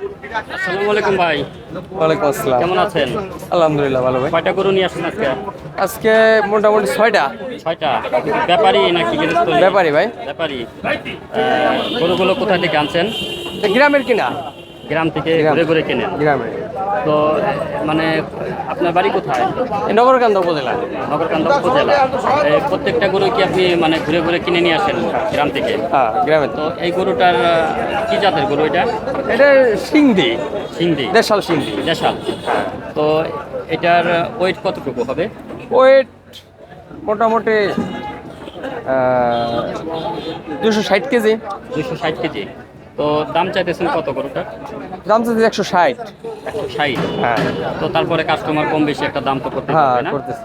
আসসালামু আলাইকুম ভাই। ওয়ালাইকুম আসসালাম। কেমন আছেন? আলহামদুলিল্লাহ ভালো ভাই। কয়টা গরু নিয়ে আসছেন আজকে? আজকে মোটামুটি ছয়টা। ছয়টা। ব্যাপারী নাকি? ব্যাপারী ভাই। ব্যাপারী। গরুগুলো কোথা থেকে আনছেন? গ্রামের কিনা? গ্রাম থেকে ঘুরে ঘুরে কেনেন। গ্রামের। তো মানে আপনার বাড়ি কোথায়? নগরকান্দা উপজেলা। নগরকান্দা উপজেলা। প্রত্যেকটা গরু কি আপনি মানে ঘুরে ঘুরে কিনে নিয়ে আসেন গ্রাম থেকে? হ্যাঁ গ্রামের তো। এই গরুটার কি জাতের গরু এটা? এটা সিংদি। সিংদি। দেশাল সিংদি। দেশাল। তো এটার ওয়েট কতটুকু হবে? ওয়েট মোটামুটি দুশো ষাট কেজি। দুশো ষাট কেজি। তো দাম চাইতেছেন কত গরুটার? দাম চাচ্ছে একশো ষাট। একশো ষাট? হ্যাঁ। তো তারপরে কাস্টমার কম বেশি একটা দাম তো করতে হ্যাঁ না। করতেছে।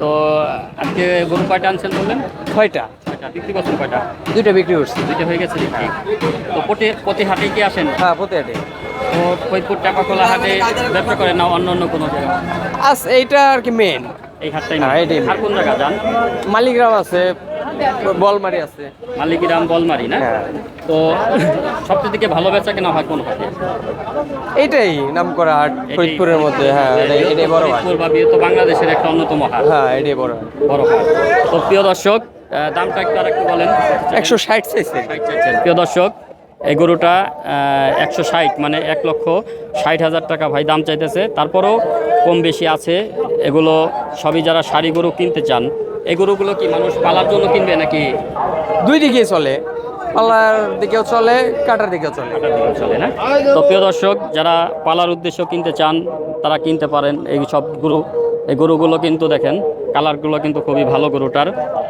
তো আজকে গরু কয়টা আনছেন বললেন? ছয়টা। বিক্রি করছেন কয়টা? দুইটা বিক্রি করছি। দুইটা হয়ে গেছে বিক্রি। তো প্রতি প্রতি হাটে কি আসেন? হ্যাঁ প্রতি হাটে। তো ফরিদপুর টাকাকোলা হাটে ব্যবসা করেন না অন্য অন্য কোনো জায়গায়? আস এইটা আর কি মেন এই হাটটাই হ্যাঁ, না। এটাই আর কোন জায়গা যান? মালিগ্রাম আছে। বলমারি আছে। মালিকিরাম বলমারি না? হ্যাঁ। তো সবচেয়ে থেকে ভালো বেচা কেনা হয় কোন হাটে? এইটাই নাম করা হাট ফরিদপুরের মধ্যে হ্যাঁ এটাই এটাই বড় হাট। ফরিদপুর বা বৃহত্তর বাংলাদেশের একটা অন্যতম হাট। হ্যাঁ এটাই বড় বড় হাট। তো প্রিয় দর্শক দামটা একটু আর একটু বলেন। একশো ষাট চাইছে প্রিয় দর্শক এই গরুটা একশো ষাট মানে এক লক্ষ ষাট হাজার টাকা ভাই দাম চাইতেছে। তারপরেও কম বেশি আছে। এগুলো সবই যারা শাড়ি গরু কিনতে চান এই গরুগুলো কি মানুষ পালার জন্য কিনবে নাকি? দুই দিকেই চলে। পালার দিকেও চলে কাটার দিকেও চলে। চলে না? তো প্রিয় দর্শক যারা পালার উদ্দেশ্য কিনতে চান তারা কিনতে পারেন এই সব গরু। এই গরুগুলো কিন্তু দেখেন কালারগুলো কিন্তু খুবই ভালো গরুটার।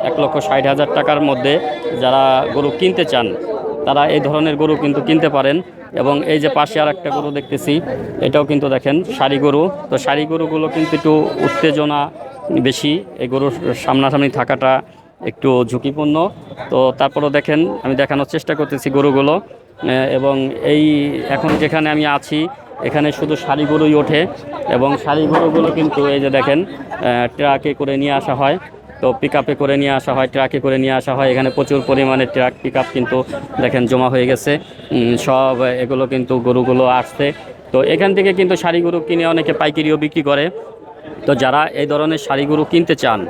এক লক্ষ ষাট হাজার টাকার মধ্যে যারা গরু কিনতে চান তারা এই ধরনের গরু কিন্তু কিনতে পারেন। এবং এই যে পাশে আর একটা গরু দেখতেছি, এটাও কিন্তু দেখেন শাড়ি গরু। তো শাড়ি গরুগুলো কিন্তু একটু উত্তেজনা বেশি। এই গরুর সামনাসামনি থাকাটা একটু ঝুঁকিপূর্ণ। তো তারপরেও দেখেন, আমি দেখানোর চেষ্টা করতেছি গরুগুলো। এবং এই এখন যেখানে আমি আছি, এখানে শুধু শাড়ি গরুই ওঠে। এবং শাড়ি গরুগুলো কিন্তু এই যে দেখেন ট্রাকে করে নিয়ে আসা হয়। তো পিক করে নিয়ে আসা হয় ট্রাকে করে নিয়ে আসা হয়। এখানে প্রচুর পরিমাণে ট্রাক পিক কিন্তু দেখেন জমা হয়ে গেছে। সব এগুলো কিন্তু গরুগুলো আসছে। তো এখান থেকে কিন্তু শাড়ি গরু কিনে অনেকে পাইকারিও বিক্রি করে। তো যারা এই ধরনের শাড়ি গরু কিনতে চান,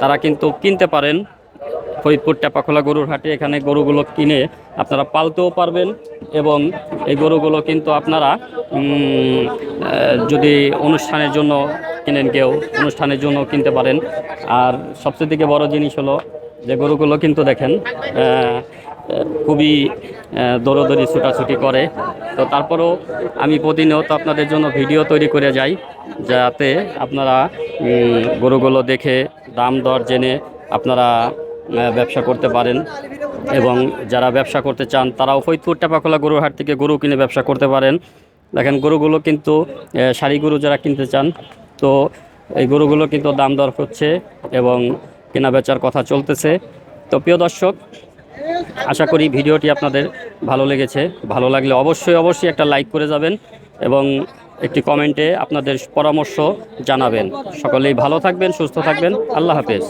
তারা কিন্তু কিনতে পারেন। ফরিদপুর টেপাখোলা গরুর হাটে এখানে গরুগুলো কিনে আপনারা পালতেও পারবেন এবং এই গরুগুলো কিন্তু আপনারা যদি অনুষ্ঠানের জন্য কিনেন কেউ অনুষ্ঠানের জন্য কিনতে পারেন। আর সবচেয়ে থেকে বড় জিনিস হলো যে গরুগুলো কিন্তু দেখেন খুবই দৌড়দৌড়ি ছুটাছুটি করে। তো তারপরেও আমি প্রতিনিয়ত আপনাদের জন্য ভিডিও তৈরি করে যাই, যাতে আপনারা গরুগুলো দেখে দাম দর জেনে আপনারা ব্যবসা করতে পারেন। এবং যারা ব্যবসা করতে চান, তারাও ফরিদপুর টেপাখোলা গরুর হাট থেকে গরু কিনে ব্যবসা করতে পারেন। দেখেন গরুগুলো কিন্তু শাড়ি গরু যারা কিনতে চান তো এই গরুগুলো কিন্তু দাম দর হচ্ছে এবং কেনা বেচার কথা চলতেছে। তো প্রিয় দর্শক, আশা করি ভিডিওটি আপনাদের ভালো লেগেছে। ভালো লাগলে অবশ্যই অবশ্যই একটা লাইক করে যাবেন এবং একটি কমেন্টে আপনাদের পরামর্শ জানাবেন। সকলেই ভালো থাকবেন, সুস্থ থাকবেন। আল্লাহ হাফেজ।